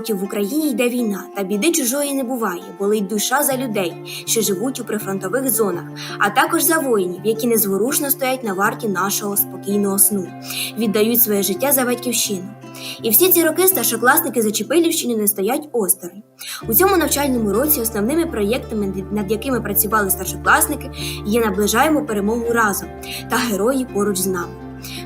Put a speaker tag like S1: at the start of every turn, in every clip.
S1: років в Україні йде війна, та біди чужої не буває, болить душа за людей, що живуть у прифронтових зонах, а також за воїнів, які незворушно стоять на варті нашого спокійного сну, віддають своє життя за батьківщину. І всі ці роки старшокласники Зачепилівщини не стоять осторонь. У цьому навчальному році основними проєктами, над якими працювали старшокласники, є наближаємо перемогу разом та герої поруч з нами.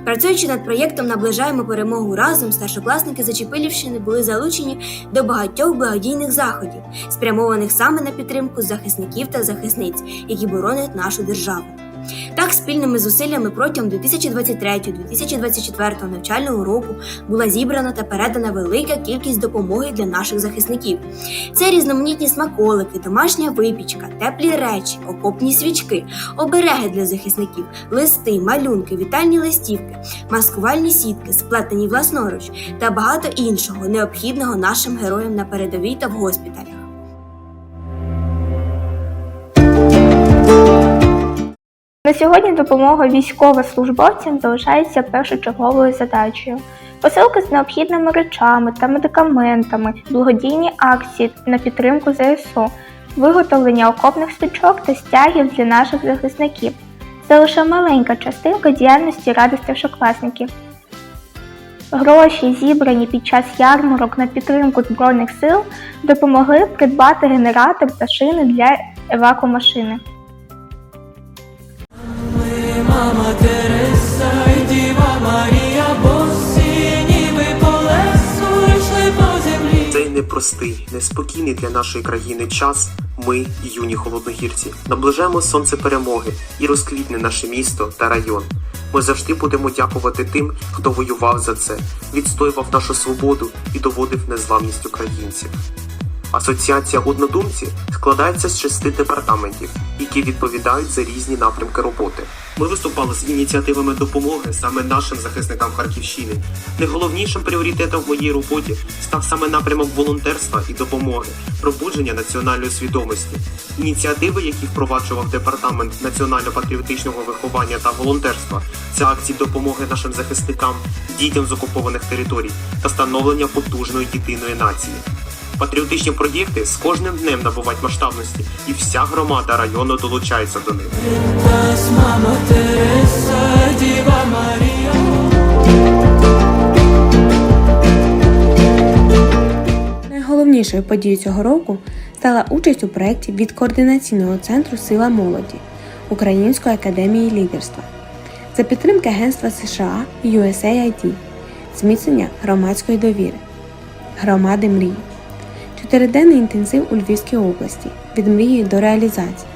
S1: Працюючи над проєктом Наближаємо перемогу разом, старшокласники Зачепилівщини були залучені до багатьох благодійних заходів, спрямованих саме на підтримку захисників та захисниць, які боронять нашу державу. Так, спільними зусиллями протягом 2023-2024 навчального року була зібрана та передана велика кількість допомоги для наших захисників. Це різноманітні смаколики, домашня випічка, теплі речі, окопні свічки, обереги для захисників, листи, малюнки, вітальні листівки, маскувальні сітки, сплетені власноруч та багато іншого необхідного нашим героям на передовій та в госпіталях.
S2: На сьогодні допомога військовослужбовцям залишається першочерговою задачею. Посилки з необхідними речами та медикаментами, благодійні акції на підтримку ЗСУ, виготовлення окопних свічок та стягів для наших захисників. Це лише маленька частинка діяльності ради старшокласників. Гроші, зібрані під час ярмарок на підтримку Збройних сил, допомогли придбати генератор та шини для евакумашини.
S3: Мама Тереса і Діва Марія, босі ніби по лесу йшли по землі.
S4: Цей непростий, неспокійний для нашої країни час. Ми, юні холодногірці, наближаємо сонце перемоги і розквітне наше місто та район. Ми завжди будемо дякувати тим, хто воював за це, відстоював нашу свободу і доводив незламність українців. Асоціація однодумці складається з шести департаментів, які відповідають за різні напрямки роботи. Ми виступали з ініціативами допомоги саме нашим захисникам Харківщини. Найголовнішим пріоритетом в моїй роботі став саме напрямок волонтерства і допомоги, пробудження національної свідомості. Ініціативи, які впроваджував департамент національно-патріотичного виховання та волонтерства, це акції допомоги нашим захисникам, дітям з окупованих територій та становлення потужної єдиної нації. Патріотичні проєкти з кожним днем набувають масштабності, і вся громада району долучається до них.
S5: Найголовнішою подією цього року стала участь у проєкті від координаційного центру Сила молоді Української академії лідерства за підтримки Агентства США USAID, зміцнення громадської довіри, громади мрії, чотириденний інтенсив у Львівській області від мрії до реалізації,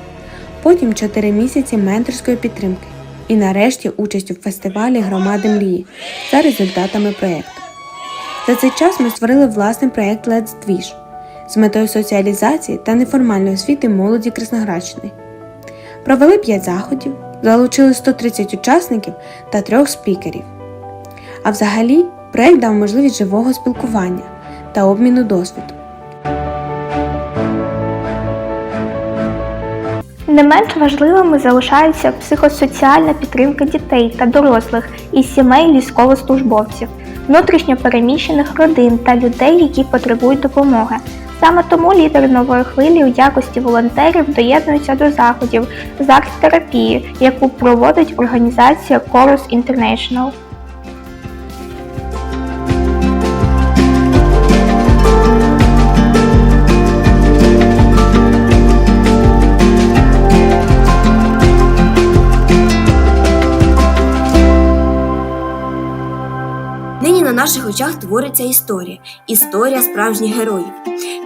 S5: потім чотири місяці менторської підтримки і нарешті участь у фестивалі громади мрії за результатами проєкту. За цей час ми створили власний проєкт Let's Двіж з метою соціалізації та неформальної освіти молоді Красноградщини. Провели 5 заходів, залучили 130 учасників та трьох спікерів. А взагалі, проєкт дав можливість живого спілкування та обміну досвіду.
S2: Не менш важливими залишаються психосоціальна підтримка дітей та дорослих із сімей військовослужбовців, внутрішньо переміщених родин та людей, які потребують допомоги. Саме тому лідери нової хвилі у якості волонтерів доєднуються до заходів з арт-терапії, яку проводить організація Chorus International.
S1: Наших очах твориться історія, історія справжніх героїв.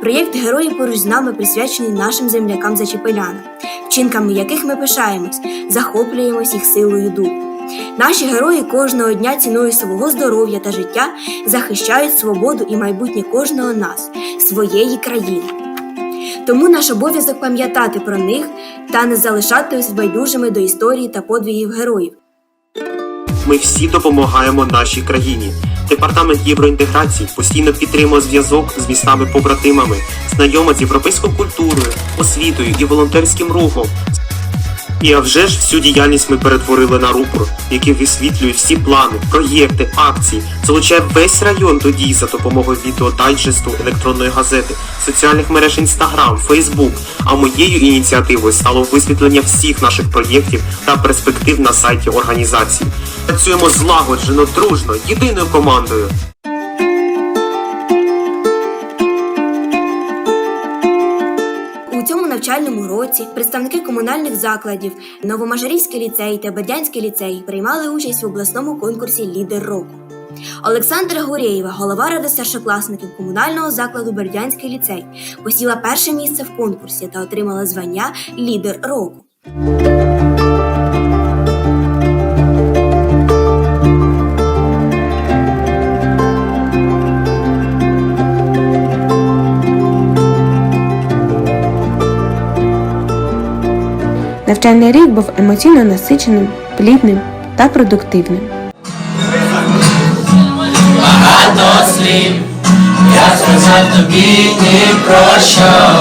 S1: Проєкт Герої поруч з нами присвячений нашим землякам зачепелянам, вчинками яких ми пишаємось, захоплюємось їх силою духу. Наші герої кожного дня ціною свого здоров'я та життя захищають свободу і майбутнє кожного нас, своєї країни. Тому наш обов'язок пам'ятати про них та не залишатись байдужими до історії та подвигів героїв.
S4: Ми всі допомагаємо нашій країні. Департамент євроінтеграції постійно підтримує зв'язок з містами-побратимами, знайома з європейською культурою, освітою і волонтерським рухом. І а вже ж всю діяльність ми перетворили на рупор, який висвітлює всі плани, проєкти, акції, залучає весь район до дій за допомогою відеодайджесту, електронної газети, соціальних мереж Instagram, Facebook. А моєю ініціативою стало висвітлення всіх наших проєктів та перспектив на сайті організації. Працюємо злагоджено, дружно, єдиною командою.
S1: Навчальному році представники комунальних закладів, Новомажарівський ліцей та Бердянський ліцей приймали участь в обласному конкурсі Лідер року. Олександра Горєєва, голова ради старшокласників комунального закладу Бердянський ліцей, посіла перше місце в конкурсі та отримала звання Лідер року.
S5: Навчальний рік був емоційно насиченим, плідним та продуктивним.
S3: Багато слів, я сказав тобі ні про що